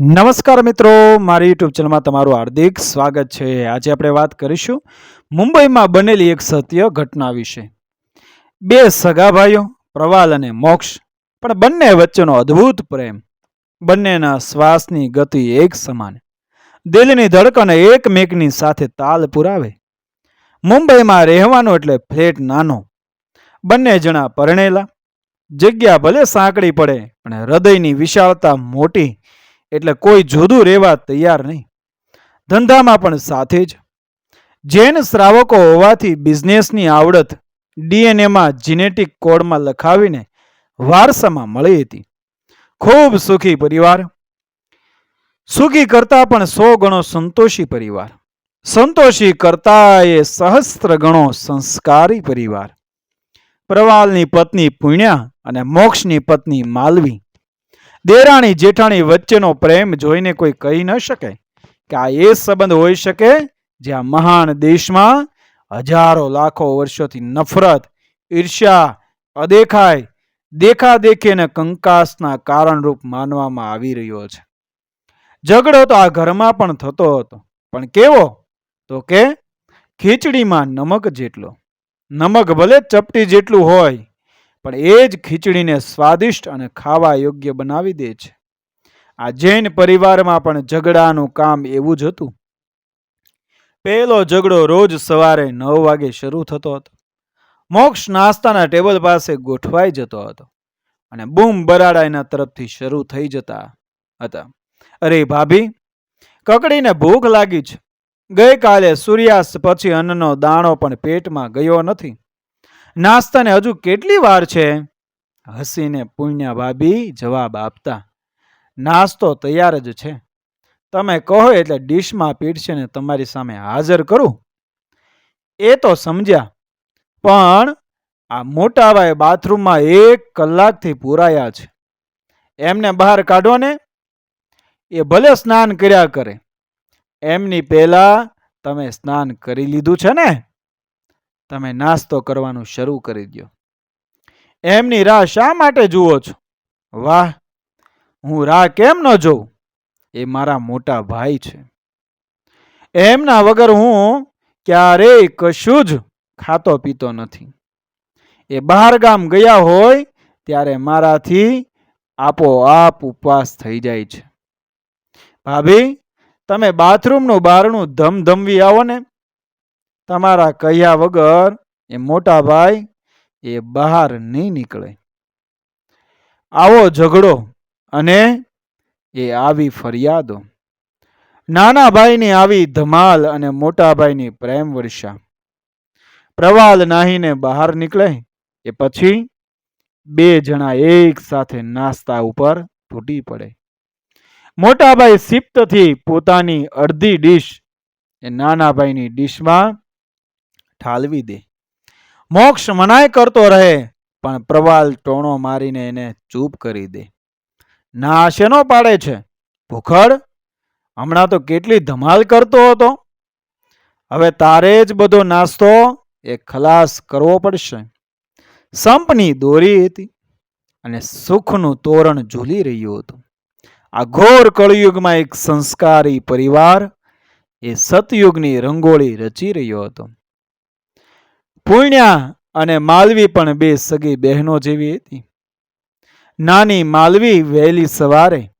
નમસ્કાર મિત્રો, મારી યુટ્યુબ ચેનલમાં તમારું હાર્દિક સ્વાગત છે. આજે આપણે વાત કરીશું મુંબઈમાં બનેલી એક સત્ય ઘટના વિશે. બે સગા ભાઈઓ, પ્રવાલ અને મોક્ષ, પણ બંને વચ્ચેનો અદ્ભુત પ્રેમ. બંનેના શ્વાસની ગતિ એક સમાન. દિલની ધડકન એકમેકની સાથે તાલ પુરાવે. મુંબઈમાં રહેવાનો એટલે ફ્લેટ નાનો. બંને જણા પરણેલા. જગ્યા ભલે સાંકડી પડે, પણ હૃદયની વિશાળતા મોટી. એટલે કોઈ જુદું રહેવા તૈયાર નહીં. ધંધામાં પણ સાથે જ. જૈન શ્રાવકો હોવાથી બિઝનેસની આવડત ડીએનએમાં જીનેટિક કોડમાં લખાવીને વારસામાં મળી હતી. ખૂબ સુખી પરિવાર. સુખી કરતા પણ સો ગણો સંતોષી પરિવાર. સંતોષી કરતા એ સહસ્ત્ર ગણો સંસ્કારી પરિવાર. પ્રવાલની પત્ની પુણ્યા અને મોક્ષની પત્ની માલવી. દેરાણી જેઠાણી વચ્ચેનો પ્રેમ જોઈને કોઈ કહી ન શકે કે આ એ સંબંધ હોઈ શકે જે આ મહાન દેશમાં હજારો લાખો વર્ષોથી નફરત, ઈર્ષ્યા, અદેખાય દેખા દેખીને કંકાસના કારણરૂપ માનવામાં આવી રહ્યો છે. ઝઘડો તો આ ઘરમાં પણ થતો હતો, પણ કેવો? તો કે ખીચડીમાં નમક જેટલો, નમક ભલે ચપટી જેટલું હોય પણ એ જ ખીચડીને સ્વાદિષ્ટ અને ખાવા યોગ્ય બનાવી દે છે. આ જૈન પરિવારમાં પણ ઝઘડાનું કામ એવું જ હતું. પહેલો ઝઘડો રોજ સવારે નવ વાગે શરૂ થતો હતો. મોક્ષ નાસ્તાના ટેબલ પાસે ગોઠવાઈ જતો હતો અને બૂમ બરાડા એના તરફથી શરૂ થઈ જતા હતા. અરે ભાભી, કકડીને ભૂખ લાગી છે. ગઈકાલે સૂર્યાસ્ત પછી અન્નનો દાણો પણ પેટમાં ગયો નથી. નાસ્તાને હજુ કેટલી વાર છે? હસીને પુણ્યા ભાભી જવાબ આપતા, નાસ્તો તૈયાર જ છે. તમે કહો એટલે ડીશમાં પીરશે ને તમારી સામે હાજર કરું. એ તો સમજ્યા, પણ આ મોટાભાઈ બાથરૂમમાં એક કલાકથી પૂરાયા છે. એમને બહાર કાઢો ને. એ ભલે સ્નાન કર્યા કરે, એમની પહેલા તમે સ્નાન કરી લીધું છે ને? તમે નાસ્તો કરવાનું શરૂ કરી દો એમની રાહ શા માટે જુઓ છો? વાહ, હું રાહ કેમ ન જોઉં? એ મારા મોટા ભાઈ છે. એમના વગર હું ક્યારેય કશું જ ખાતો પીતો નથી. એ બહાર ગામ ગયા હોય ત્યારે મારાથી આપોઆપ ઉપવાસ થઈ જાય છે. ભાભી, તમે બાથરૂમનું બારણું ધમધમવી આવો ને. તમારા કહ્યા વગર એ મોટા ભાઈ એ બહાર નહીં નીકળે. આવો ઝઘડો અને એ આવી ફરિયાદો. નાના ભાઈની આવી ધમાલ અને મોટા ભાઈની પ્રેમ વર્ષા. પ્રવાલ નાહીને બહાર નીકળે એ પછી બે જણા એક સાથે નાસ્તા ઉપર તૂટી પડે. મોટાભાઈ સિપ્તથી પોતાની અડધી ડીશ એ નાના ભાઈની ડીશમાં ઠાલવી દે. મોક્ષ મનાય કરતો રહે, પણ પ્રવાલ ટોણો મારીને એને ચૂપ કરી દે. ના શેનો પાડે છે. ભૂખડ? હમણાં તો કેટલી ધમાલ કરતો હતો. હવે તારે જ બધો નાસ્તો એ ખલાસ કરવો પડશે. સંપની દોરી હતી અને સુખનું તોરણ ઝૂલી રહ્યું હતું. આ ઘોર કળયુગમાં એક સંસ્કારી પરિવાર એ સતયુગની રંગોળી રચી રહ્યો હતો. પુણ્યા અને માલવી પણ બે સગી બહેનો જેવી હતી. નાની માલવી વહેલી સવારે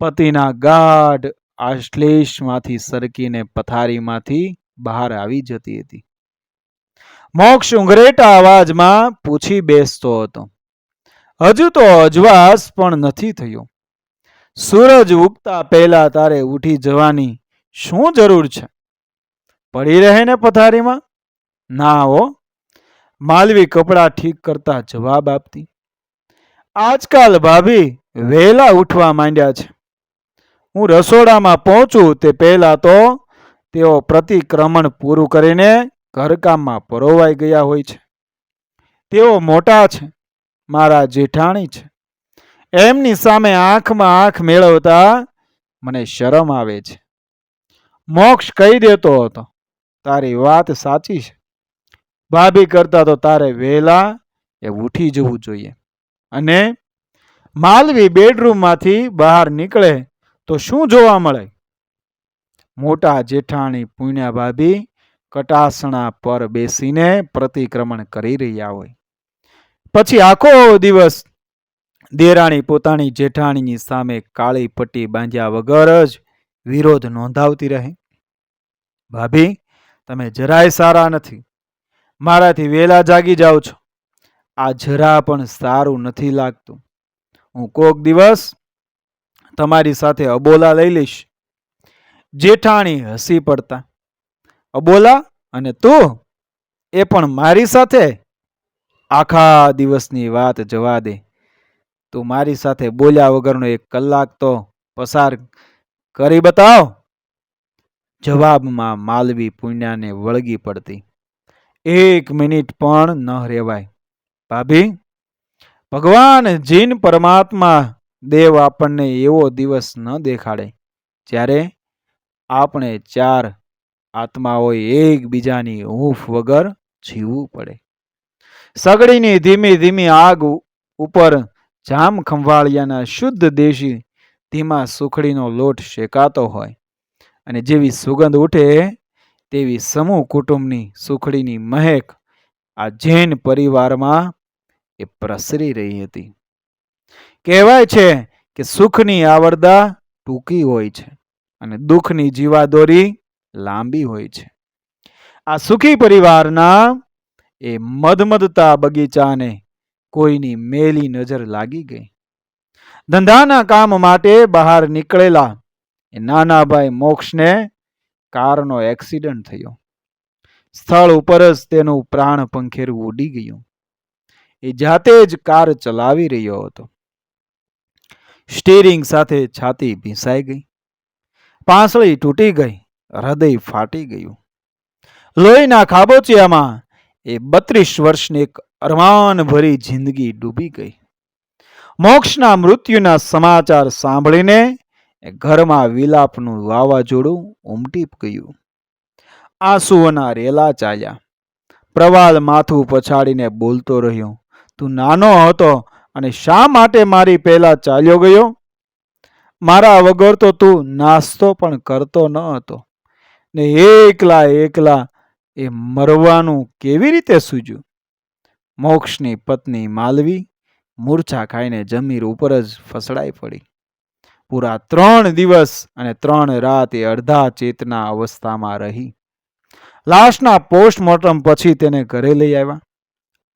પતિના ગાઢ આશ્લેષમાંથી સરકીને પથારીમાંથી બહાર આવી જતી હતી. મોક્ષ ઉંઘરેટા અવાજમાં પૂછી બેસતો હતો. હજુ તો અજવાસ પણ નથી થયો. સૂરજ ઉગતા પહેલા તારે ઉઠી જવાની શું જરૂર છે? પડી રહે ને પથારીમાં? ના હો માલવી કપડાં ઠીક કરતા જવાબ આપતી. આજકાલ ભાભી વહેલા ઉઠવા માંડ્યા છે. હું રસોડામાં પહોંચું તે પહેલાં તો તેઓ પ્રતિક્રમણ પૂરું કરીને ઘરકામમાં પરોવાઈ ગયા હોય છે. તેઓ મોટા છે, મારા જેઠાણી છે. એમની સામે આંખમાં આંખ મેળવતા મને શરમ આવે છે. મોક્ષ કહી દેતો હતો. તારી વાત સાચી છે. ભાભી કરતા તો તારે વહેલા એ ઉઠી જવું જોઈએ. અને માલવી બેડરૂમમાંથી બહાર નીકળે તો શું જોવા મળે? મોટા જેઠાણી, પુણ્યા ભાભી કટાસણા પર બેસીને પ્રતિક્રમણ કરી રહ્યા હોય. પછી આખો દિવસ દેરાણી પોતાની જેઠાણીની સામે કાળી પટ્ટી બાંધ્યા વગર જ વિરોધ નોંધાવતી રહે. ભાભી, તમે જરાય સારા નથી. મારાથી વેલા જાગી જાઓ છો. આ જરા પણ સારું નથી લાગતું. હું કોક દિવસ તમારી સાથે અબોલા લઈ લઈશ. જેઠાણી હસી પડતા, અબોલા અને તું એ પણ મારી સાથે? આખા દિવસની વાત જવા દે. તું મારી સાથે બોલ્યા વગરનો એક કલાક તો પસાર કરી બતાવ. જવાબમાં માલવી પુણ્યાને વળગી પડતી. એક મિનિટ પણ ન રહેવાય. ભાભી, ભગવાન જીન પરમાત્મા દેવ આપણને એવો દિવસ ન દેખાડે જ્યારે આપણે ચાર આત્માઓએ એકબીજાની હૂંફ વગર જીવવું પડે. સગડીની ધીમી ધીમી આગ ઉપર જામ ખંભાળિયાના શુદ્ધ દેશી ધીમા સુખડીનો લોટ શેકાતો હોય અને જેવી સુગંધ ઉઠે તેવી સમૂહ કુટુંબની સુખડીની મહેક આ જૈન પરિવારમાં એ પ્રસરી રહી હતી. કહેવાય છે કે સુખની આવરદા ટૂંકી હોય છે અને દુઃખની જીવાદોરી લાંબી હોય છે. આ સુખી પરિવારના એ મધમધતા બગીચાને કોઈની મેલી નજર લાગી ગઈ. ધંધાના કામ માટે બહાર નીકળેલા એ નાના ભાઈ મોક્ષને કારનો એક્સિડન્ટ થયો. સ્થળ ઉપર જ તેનું પ્રાણ પંખેરું ઉડી ગયું. એ જાતે જ કાર ચલાવી રહ્યો હતો. સ્ટીરિંગ સાથે છાતી ભીંસાઈ ગઈ. પાંસળી તૂટી ગઈ. હૃદય ફાટી ગયું. લોહીના ખાબોચિયામાં એ બત્રીસ વર્ષની એક અરમાન ભરી જિંદગી ડૂબી ગઈ. મોક્ષના મૃત્યુના સમાચાર સાંભળીને ઘરમાં વિલાપનું વાવાઝોડું ઉમટી ગયું આંસુઓના રેલા ચાલ્યા. પ્રવાલ માથું પછાડીને બોલતો રહ્યો, તું નાનો હતો અને શા માટે મારી પહેલા ચાલ્યો ગયો? મારા વગર તો તું નાસ્તો પણ કરતો ન હતો. ને એકલા એકલા એ મરવાનું કેવી રીતે સૂજ્યું? મોક્ષની પત્ની માલવી મૂર્છા ખાઈને જમીન ઉપર જ ફસડાઈ પડી. પૂરા ત્રણ દિવસ અને ત્રણ રાત એ અડધા ચેતના અવસ્થામાં રહી. લાશના પોસ્ટમોર્ટમ પછી તેને ઘરે લઈ આવ્યા.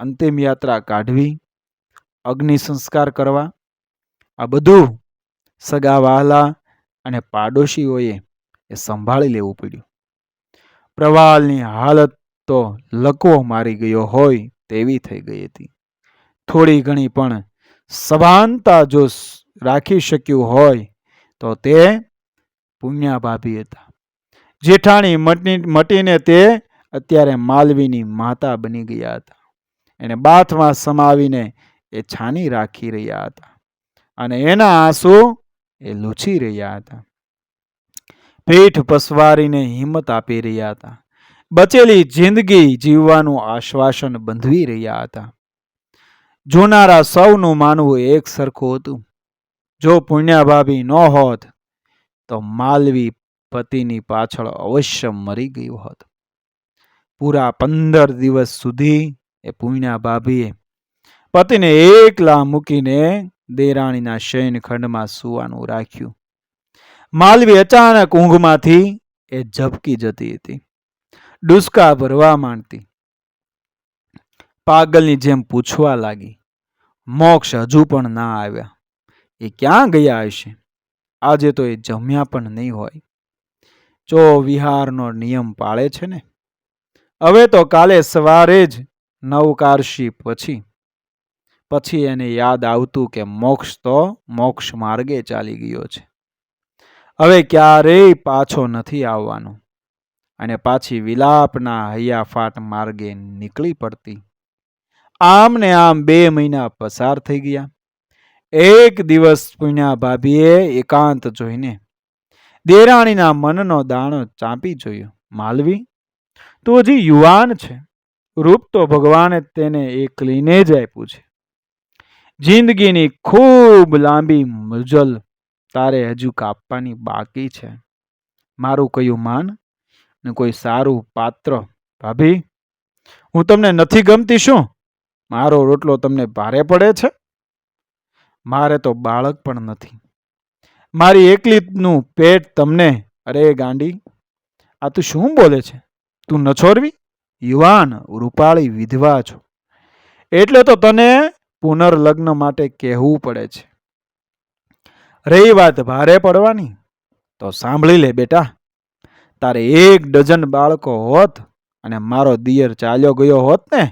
અંતિમ યાત્રા કાઢવી, અગ્નિ સંસ્કાર કરવા. આ બધું સગા વહાલા અને પાડોશીઓએ એ સંભાળી લેવું પડ્યું. પ્રવાલની હાલત તો લકવો મારી ગયો હોય તેવી થઈ ગઈ હતી. થોડી ઘણી પણ સભાનતા જો રાખી શક્યું હોય તો તે પુણ્યા ભાભી હતા. જેઠાણી મટી, મટીને તે અત્યારે માલવીની માતા બની ગયા હતા. એને બાથમાં સમાવીને એ છાની રાખી રહ્યા હતા અને એના આંસુ એ લૂછી રહ્યા હતા. પીઠ પસવારીને હિંમત આપી રહ્યા હતા. બચેલી જિંદગી જીવવાનું આશ્વાસન બંધવી રહ્યા હતા. જોનારા સૌનું માનવું એક સરખું હતું. જો પુણ્યા ભાભી ન હોત, તો માલવી પતિની પાછળ અવશ્ય મરી ગયું હોત. પૂરા પંદર દિવસ સુધી એ પુણ્યા ભાભીએ પતિને એકલા મૂકીને દેરાણીના શયનખંડમાં સુવાનું રાખ્યું. માલવી અચાનક ઊંઘમાંથી એ ઝબકી જતી હતી. ડુસકા ભરવા માંડતી. પાગલની જેમ પૂછવા લાગી, મોક્ષ હજુ પણ ના આવ્યા. એ ક્યાં ગયા હશે? આજે તો એ જમ્યા પણ નહીં હોય. જો વિહારનો નિયમ પાળે છે ને? હવે તો કાલે સવારે જ નવકારશી પછી. પછી એને યાદ આવતું કે મોક્ષ તો મોક્ષ માર્ગે ચાલી ગયો છે. હવે ક્યારેય પાછો નથી આવવાનો. અને પાછી વિલાપના હૈયાફાટ માર્ગે નીકળી પડતી. આમ ને આમ બે મહિના પસાર થઈ ગયા. એક દિવસ પુણ્યા ભાભીએ એકાંત જોઈને દેરાણીના મનનો દાણો ચાંપી જોયો. માલવી, તું હજી યુવાન છે. રૂપ તો ભગવાને તેને એકલીને જ આપ્યું છે. જિંદગીની ખૂબ લાંબી મુજલ તારે હજુ કાપવાની બાકી છે. મારું કયું માન ને કોઈ સારું પાત્ર? ભાભી, હું તમને નથી ગમતી શું? મારો રોટલો તમને ભારે પડે છે? મારે તો બાળક પણ નથી. મારી એકલીનું પેટ તમને, અરે ગાંડી, આ તું શું બોલે છે? તું ન છોરવી યુવાન, રૂપાળી વિધવા છો. એટલે તો તને પુનર્લગ્ન માટે કહેવું પડે છે. રહી વાત ભારે પડવાની. તો સાંભળી લે બેટા. તારે એક ડઝન બાળકો હોત અને મારો દિયર ચાલ્યો ગયો હોત ને,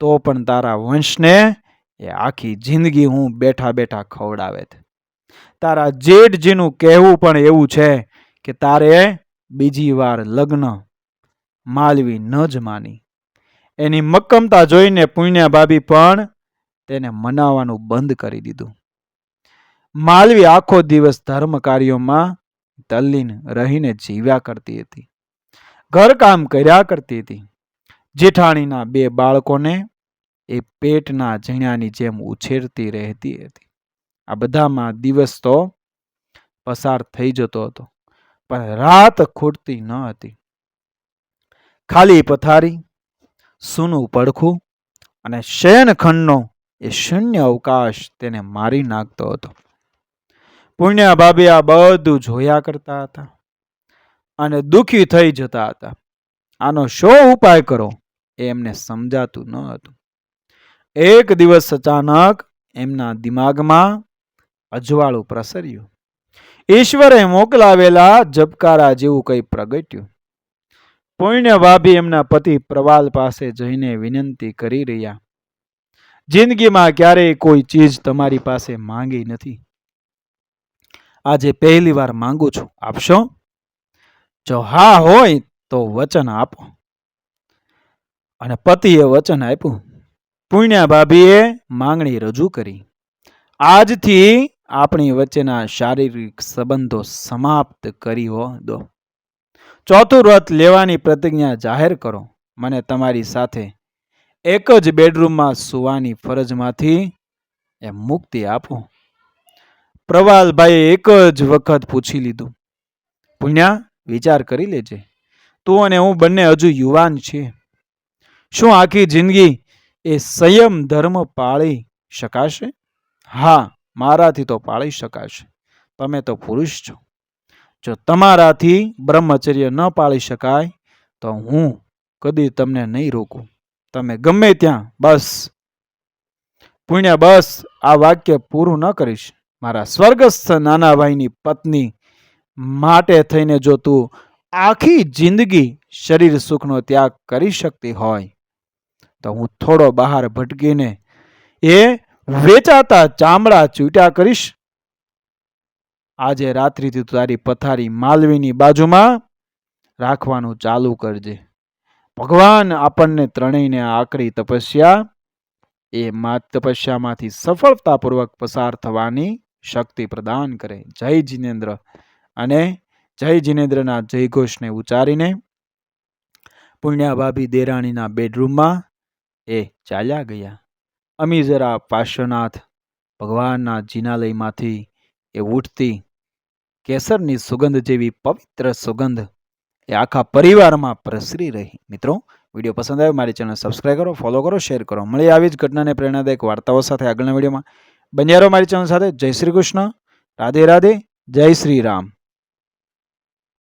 તો પણ તારા વંશને એ આખી જિંદગી હું બેઠા બેઠા ખવડાવેત તારા જેઠજીનું કહેવું પણ એવું છે કે તારે બીજી વાર લગ્ન માલવી ન જ માની. એની મક્કમતા જોઈને પુણ્યા ભાભી પણ તેને મનાવવાનું બંધ કરી દીધું. માલવી આખો દિવસ ધર્મ કાર્યોમાં તલ્લીન રહીને જીવ્યા કરતી હતી. ઘરકામ કર્યા કરતી હતી. જેઠાણીના બે બાળકોને એ પેટના ઝીણાની જેમ ઉછેરતી રહેતી હતી. આ બધામાં દિવસ તો પસાર થઈ જતો હતો, પણ રાત ખૂટતી ન હતી. ખાલી પથારી, સૂનું પડખું અને શયનખંડનો એ શૂન્ય અવકાશ તેને મારી નાખતો હતો. પુણ્યા ભાભી આ બધું જોયા કરતા હતા અને દુઃખી થઈ જતા હતા. આનો શો ઉપાય કરો એ એમને સમજાતું ન હતું. એક દિવસ અચાનક એમના દિમાગમાં અજવાળું પ્રસર્યું. ઈશ્વરે મોકલાવેલા જબકારા જેવું કંઈ પ્રગટ્યું. પુણ્ય ભાભી એમના પતિ પ્રવાલ પાસે જઈને વિનંતી કરી રહ્યા. જિંદગીમાં ક્યારેય કોઈ ચીજ તમારી પાસે માંગી નથી. આજે પહેલી વાર માંગુ છું. આપશો જો હા હોય તો વચન આપો. અને પતિએ વચન આપ્યું. પુણ્યા ભાભીએ માંગણી રજૂ કરી. આજથી આપણી વચ્ચેના શારીરિક સંબંધો સમાપ્ત કરી દો. ચોથું વ્રત લેવાની પ્રતિજ્ઞા જાહેર કરો. મને તમારી સાથે એક જ બેડરૂમમાં સુવાની ફરજમાંથી એ મુક્તિ આપો. પ્રવાલભાઈએ એક જ વખત પૂછી લીધું. પુણ્યા, વિચાર કરી લેજે. તું અને હું બંને હજુ યુવાન છીએ. શું આખી જિંદગી એ સંયમ ધર્મ પાળી શકાશે? હા, મારાથી તો પાળી શકાશે. તમે તો પુરુષ છો. જો તમારાથી બ્રહ્મચર્ય ન પાળી શકાય, તો હું કદી તમને નહીં રોકું. તમે ગમે ત્યાં, બસ. પુણ્ય બસ, આ વાક્ય પૂરું ન કરીશ. મારા સ્વર્ગસ્થ નાના ભાઈની પત્ની માટે થઈને જો તું આખી જિંદગી શરીર સુખનો ત્યાગ કરી શકતી હોય તો હું થોડો બહાર ભટકીને એ વેચાતા ચામડા ચૂંટ્યા કરીશ. આજે રાત્રિથી તારી પથારી માલવીની બાજુમાં રાખવાનું ચાલુ કરજે. ભગવાન આપણને ત્રણેયને આકરી તપસ્યા. એ મા, તપસ્યામાંથી સફળતાપૂર્વક પસાર થવાની શક્તિ પ્રદાન કરે. જય જિનેન્દ્ર. અને જય જિનેન્દ્રના જયઘોષને ઉચ્ચારીને પુણ્યાભાભી દેરાણીના બેડરૂમમાં એ ચાલ્યા ગયા. અમી જરા પાર્શ્વનાથ ભગવાનના જિનાલયમાંથી એ ઉઠતી કેસરની સુગંધ જેવી પવિત્ર સુગંધ એ આખા પરિવારમાં પ્રસરી રહી. મિત્રો, વીડિયો પસંદ આવ્યો મારી ચેનલ સબસ્ક્રાઈબ કરો ફોલો કરો શેર કરો. મળી આવી જ ઘટનાને પ્રેરણાદાયક વાર્તાઓ સાથે આગળના વિડીયોમાં. બંજારો મારી ચેનલ સાથે. જય શ્રી કૃષ્ણ. રાધે રાધે. જય શ્રી રામ.